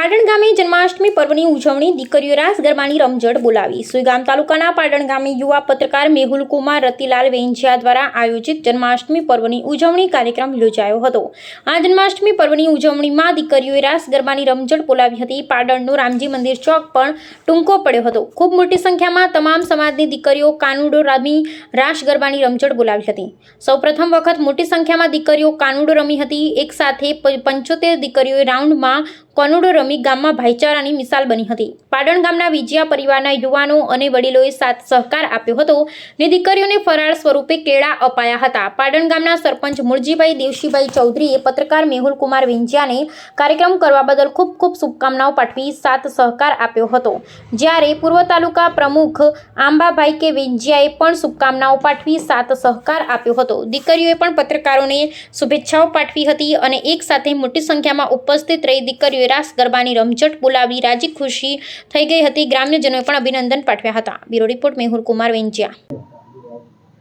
પાટણ ગામે જન્માષ્ટમી પર્વની ઉજવણી દીકરીઓ રાસ ગરબાની રમઝટ બોલાવી. સુઈગામ તાલુકાના પાટણ ગામે યુવા પત્રકાર મેહુલ કુમાર, રતિલાલ વેંજિયા દ્વારા આયોજિત જન્માષ્ટમી પર્વની ઉજવણી કાર્યક્રમ યોજાયો હતો. આ જન્માષ્ટમી પર્વની ઉજવણીમાં દીકરીઓએ રાસ ગરબાની રમઝટ બોલાવી હતી. પાટણનું રામજી મંદિર ચોક પણ ટૂંકો પડ્યો હતો. ખૂબ મોટી સંખ્યામાં તમામ સમાજની દીકરીઓ કાનુડો રમી રાસ ગરબાની રમઝટ બોલાવી હતી. સૌપ્રથમ વખત મોટી સંખ્યામાં દીકરીઓ કાનુડો રમી હતી. એકસાથે પંચોતેર દીકરીઓએ રાઉન્ડમાં કોનુડો રમી ગામમાં ભાઈચારાની મિસાલ બની હતી. પાટણ ગામના વિજયા પરિવારના યુવાનો અને વડીલોએ સાથ સહકાર આપ્યો હતો. ને દીકરીઓને ફરાળ સ્વરૂપે કેળા અપાયા હતા. પાટણ ગામના સરપંચ મુળજીભાઈ દેવશીભાઈ ચૌધરીએ પત્રકાર મેહુલ કુમાર વિંજિયાને કાર્યક્રમ કરવા બદલ ખૂબ ખૂબ શુભકામનાઓ પાઠવી સાથ સહકાર આપ્યો હતો. જ્યારે પૂર્વ તાલુકા પ્રમુખ આંબાભાઈ કે વિંજિયાએ પણ શુભકામનાઓ પાઠવી સાથ સહકાર આપ્યો હતો. દીકરીઓએ પણ પત્રકારોને શુભેચ્છાઓ પાઠવી હતી અને એક સાથે મોટી સંખ્યામાં ઉપસ્થિત રહી દીકરીઓએ રાસ ગરબાની રમઝટ બોલાવી રાજી ખુશી થઈ ગઈ હતી. ગ્રામ્યજનોએ પણ અભિનંદન પાઠવ્યા હતા. Bureau report, Mehul Kumar Venjiya.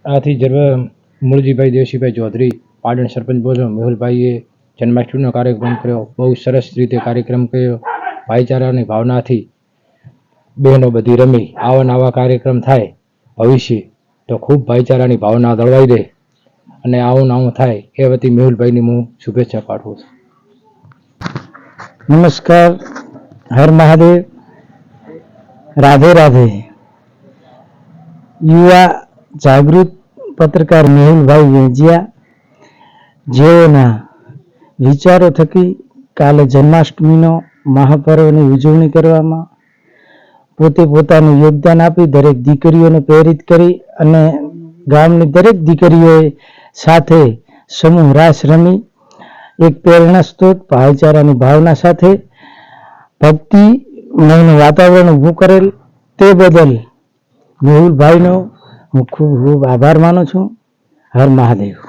આથી જન્મ મુરજીભાઈ દેવશીભાઈ ચૌધરી પાટણ સરપંચ બોલો, મેહુલભાઈએ જન્માષ્ટમીનો કાર્યક્રમ કર્યો, બહુ સરસ રીતે કાર્યક્રમ કર્યો. ભાઈચારાની ભાવનાથી બહેનો બધી રમી, આવા નવા કાર્યક્રમ થાય, ભવિષ્ય, તો ખૂબ ભાઈચારાની ભાવના દળવાઈ દે અને આવું નાવું થાય, એ વતી મેહુલભાઈની હું શુભેચ્છા પાઠવું છું. નમસ્કાર હર મહાદેવ રાધે રાધે યુવા જાગૃત પત્રકાર મેહુલભાઈ વેજિયા જેઓના વિચારો થકી કાલે જન્માષ્ટમીનો મહાપર્વની ઉજવણી કરવામાં, પોતે પોતાનું યોગદાન આપી દરેક દીકરીઓને પ્રેરિત કરી અને ગામની દરેક દીકરીઓએ સાથે સમૂહ રાસ રમી એક પ્રેરણા સ્ત્રોત ભાઈચારાની ભાવના સાથે ભક્તિમયનું વાતાવરણ ઊભું કરેલ તે બદલ મેહુલભાઈનો હું ખૂબ ખૂબ આભાર માનું છું. હર મહાદેવ.